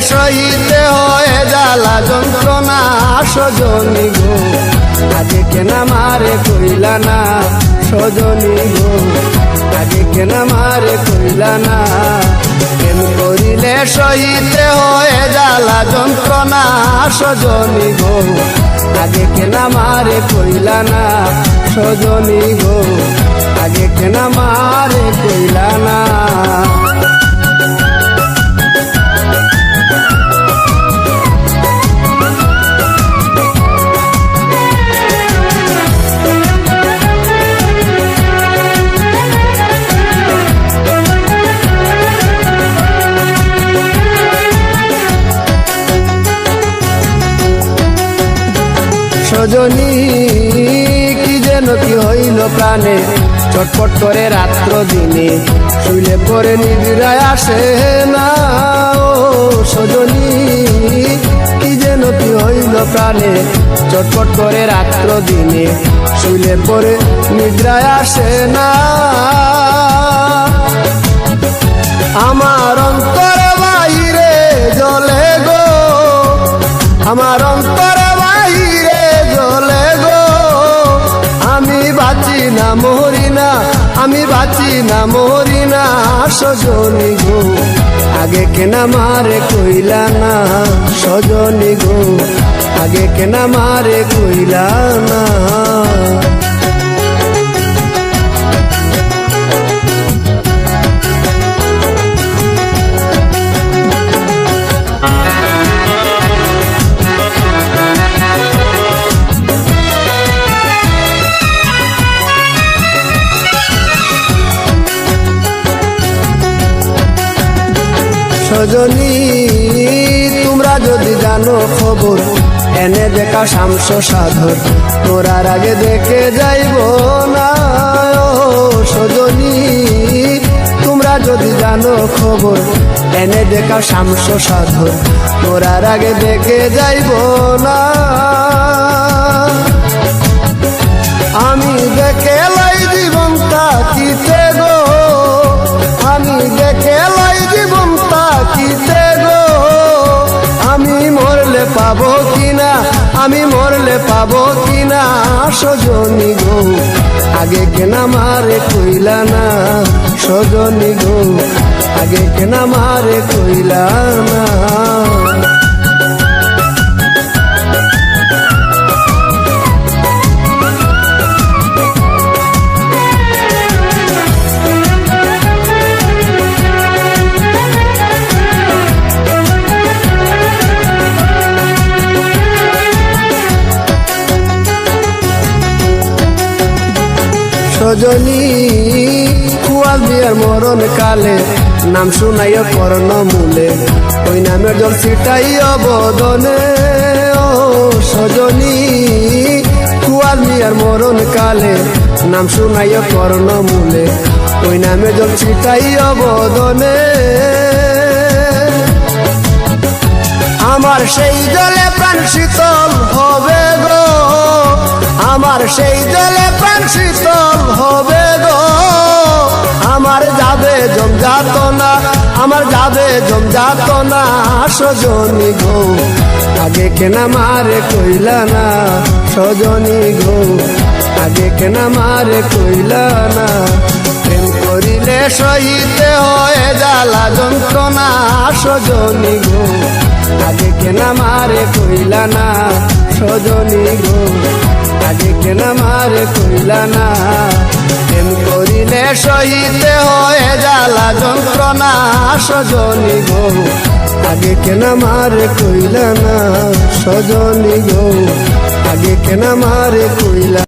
সহিতে হয়ে জ্বালা যন্ত্রণা, সজনী গো। আগে কেনা মারে কইলা না, সজনী গো? আগে কেনা মারে কইলা না? প্রেম করিলে সহিতে হয়ে জ্বালা যন্ত্রণা, সজনী গো। আগে কেনা মারে কইলা না, সজনী গো? আগে কেনা মারে কইলা না? সজনী কি যেন কি হইল প্রাণে। চটপট করে রাত্র দিনে শুইলে পরে নিবিড়ায় আসে না। ও সজনী, কি যেন কি হইল প্রাণে। চটপট করে রাত্র দিনে শুইলে পরে নিদ্রায় আসে না। বাঁচি না, মরি না, সজনী গো। আগে কেনা মারে কইলা না, সজনী গো। আগে কেনা মারে কইলা না। সজনী তোমরা যদি জানো খবর, এনে দেখা শামস সাধর তোরার আগে দেখে যাইব না সজনী। তোমরা যদি জানো খবর, এনে দেখা শামস সাধর তোরার আগে দেখে যাইব না পাবো কিনা সজনী গো? আগে কেনা মারে কইলা না সজনী গো? আগে কেনা মারে কইলা না। সজনী, কুয়াল বিয়ার মরণ কালে, নাম শুনাইয়া কর্ণ মূলে। ওই নামের জল ছিটাইয়া বদনে। ও সজনী, কুয়াল বিয়ার মরণ কালে, নাম শুনাইয়া কর্ণ মূলে। ওই নামে জল ছিটাইয়া বদনে। আমার সেই জলে প্রাণ শীতল হবে গো। আমার সেই জলে প্রাণ শীতল হবে গো। আমার যাবে জমজাত না আমার যাবে জমজাত না সজনী গো, আগে কেনা মারে কইলা না সজনী গো। আগে কেনা মারে কইলা না, প্রেম করিলে সহিতে হয়ে জ্বালা যন্ত্রণা। সজনী গো, আগে কেনা মারে কইলা না সজনী গো। আগে কেনা মারে কইলা না। প্রেম করিলে সহিতে হয়ে জ্বালা যন্ত্রণা, সজনী গো। আগে কেনা মারে কইলা না, সজনী গো। আগে কেনা মারে কইলা